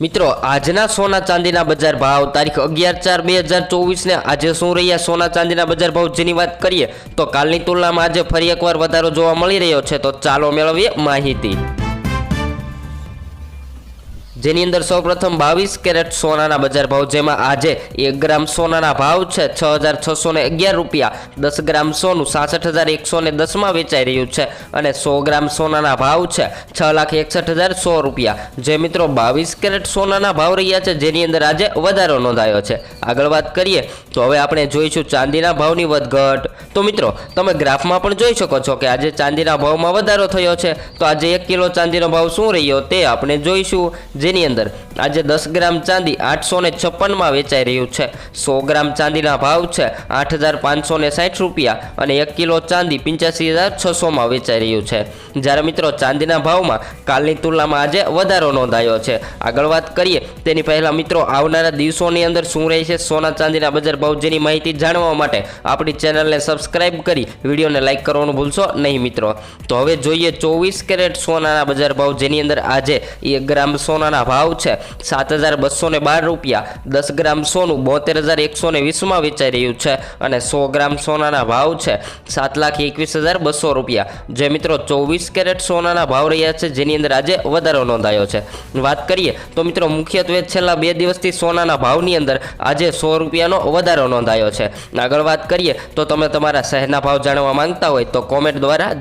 મિત્રો, આજના સોના ચાંદીના બજાર ભાવ, તારીખ અગિયાર ચાર બે હજાર ચોવીસને આજે શું રહ્યા સોના ચાંદીના બજાર ભાવ જેની વાત કરીએ, તો કાલની તુલનામાં આજે ફરી એકવાર વધારો જોવા મળી રહ્યો છે. તો ચાલો મેળવીએ માહિતી. જેની અંદર સૌપ્રથમ બાવીસ કેરેટ સોનાના બજાર ભાવ, જેમાં આજે એક ગ્રામ સોનાના ભાવ છે છ હજાર છસો ને અગિયાર રૂપિયા. દસ ગ્રામ સોનું સાસઠ હજાર એકસો ને દસમાં વેચાઈ રહ્યું છે અને સો ગ્રામ સોનાના ભાવ છે છ લાખ એકસઠ હજાર સો રૂપિયા. જે મિત્રો બાવીસ કેરેટ સોનાના ભાવ રહ્યા છે, જેની અંદર આજે વધારો નોંધાયો છે. આગળ વાત કરીએ, તો હવે આપણે જોઈશું ચાંદીના ભાવની વધઘટ. તો મિત્રો, તમે ગ્રાફમાં પણ જોઈ શકો છો કે આજે ચાંદીના ભાવમાં વધારો થયો છે. તો આજે એક કિલો ચાંદીનો ભાવ શું રહ્યો તે આપણે જોઈશું. જેની અંદર આજે દસ ગ્રામ ચાંદી આઠસો ને છપ્પનમાં વેચાઈ રહ્યું છે. સો ગ્રામ ચાંદીના ભાવ છે આઠ હજાર પાંચસો ને સાઠ રૂપિયા અને એક કિલો ચાંદી પંચ્યાસી હજાર છસોમાં વેચાઈ રહ્યું છે. જ્યારે મિત્રો ચાંદીના ભાવમાં કાલની તુલનામાં આજે વધારો નોંધાયો છે. આગળ વાત કરીએ તેની પહેલાં મિત્રો આવનારા દિવસોની અંદર શું રહે છે સોના ચાંદીના બજાર ભાવ જેની માહિતી જાણવા માટે આપણી ચેનલને સબસ્ક્રાઇબ કરી વિડીયોને લાઇક કરવાનું ભૂલશો નહીં મિત્રો. તો હવે જોઈએ ચોવીસ કેરેટ સોનાના બજાર ભાવ જેની અંદર આજે એક ગ્રામ સોનાના ભાવ છે. સાત હજાર બસો ને બાર રૂપિયા. દસ ગ્રામ સોનું બોતેર હજાર એકસો ને વીસમાં વેચાઈ રહ્યું છે અને સો ગ્રામ સોનાના ભાવ છે સાત લાખ એકવીસ હજાર બસો રૂપિયા. જે મિત્રો ચોવીસ કેરેટ સોનાના ભાવ રહ્યા છે, જેની અંદર આજે વધારો નોંધાયો છે. વાત કરીએ તો મિત્રો મુખ્યત્વે છેલ્લા બે દિવસથી સોનાના ભાવની અંદર આજે સો રૂપિયાનો વધારો નોંધાયો છે. આગળ વાત કરીએ તો તમે તમારા શહેરના ભાવ જાણવા માંગતા હોય તો કોમેન્ટ દ્વારા